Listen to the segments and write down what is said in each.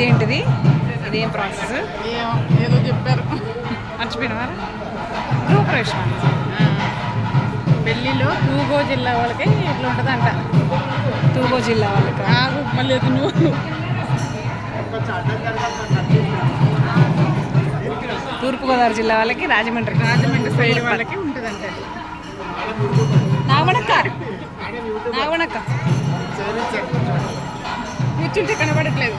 ఇదేంటిది? ఇదేం ప్రాసెస్ ఏదో చెప్పారు. మర్చిపోయినవారా గృహప్రవేశం ఆ, పెళ్ళిలో తూగో జిల్లా వాళ్ళకి ఇట్లా ఉంటుందంట. తూగో జిల్లా వాళ్ళకి? మళ్ళీ నువ్వు. తూర్పుగోదావరి జిల్లా వాళ్ళకి రాజమండ్రి. రాజమండ్రి సైడ్ వాళ్ళకి ఉంటుందంట అది. నాగమణక్క నాగమణక్క కూర్చుంటే కనబడట్లేదు.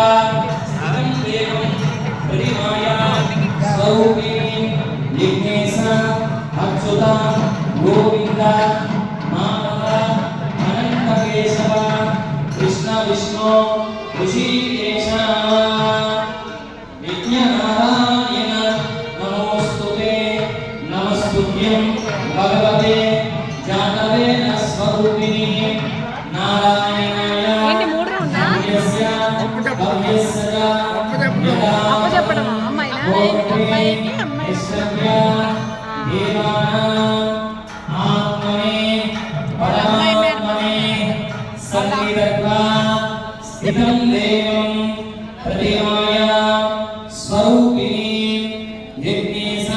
భుజాన మీద పడి పెడుతున్నారా గోవింద మానవ అనంత కేశవ కృష్ణ విష్ణు యదా చెప్పడమా అమ్మాయినా? అమ్మాయికి అమ్మాయి స్థితం దేవం ప్రతిమాయ స్వరూపిణి యజ్ఞేశ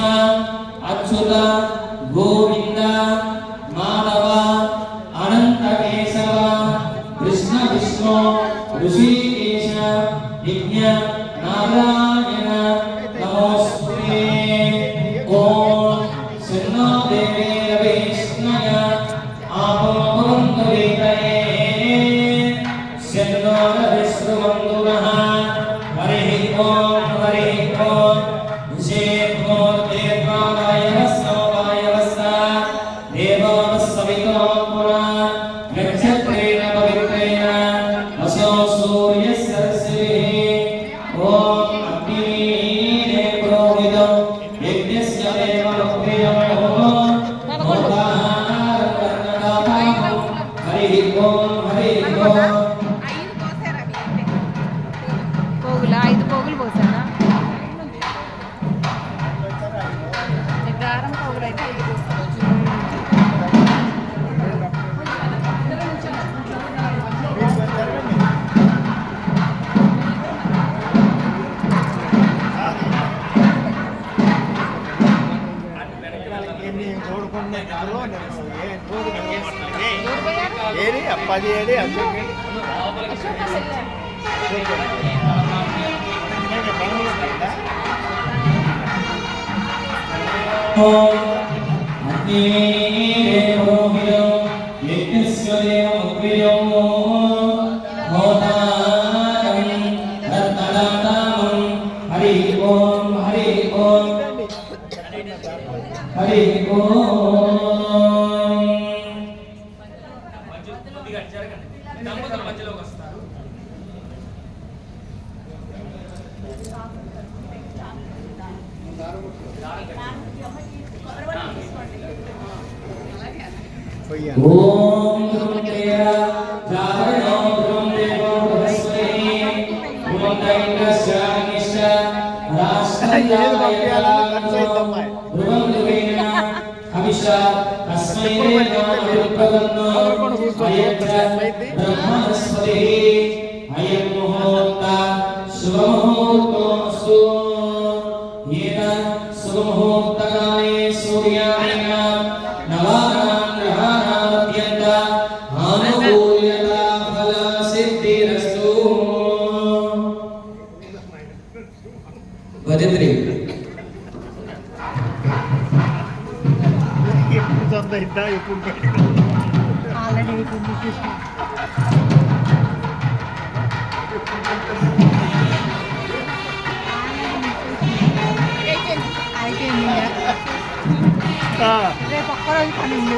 అచ్యుత గోవింద మాధవ అనంత కేశవ కృష్ణ విష్ణు ఋషికేశ యజ్ఞ నారాయణ నమోస్తుతే ఓం శన్నో దేవే ఏది అప్పది ఏది అశోక్ యజ్ఞస్య దేవముఖ్యం హోతారం రత్నదాతామం హరి ఓం హరి ఓం హరి ఓం పొయ్యి ఓం ధ్రువందేవ బృహస్పతి హవిష తస్మై దేవాయ బ్రహ్మణస్పతి అయం ముహూర్త శుభముహూర్తోస్తు ఏన శుభముహూర్తకాలే సూర్యాయ నవానాం గ్రహాణాం అత్యంత ఆనుకూల్యత ఫల సిద్ధిరస్తు భజత్రి ఇద్దా ఎప్పుడు పెట్టినా. అయిపోయింది రేపు ఒక్కరోజు పని ఉంది.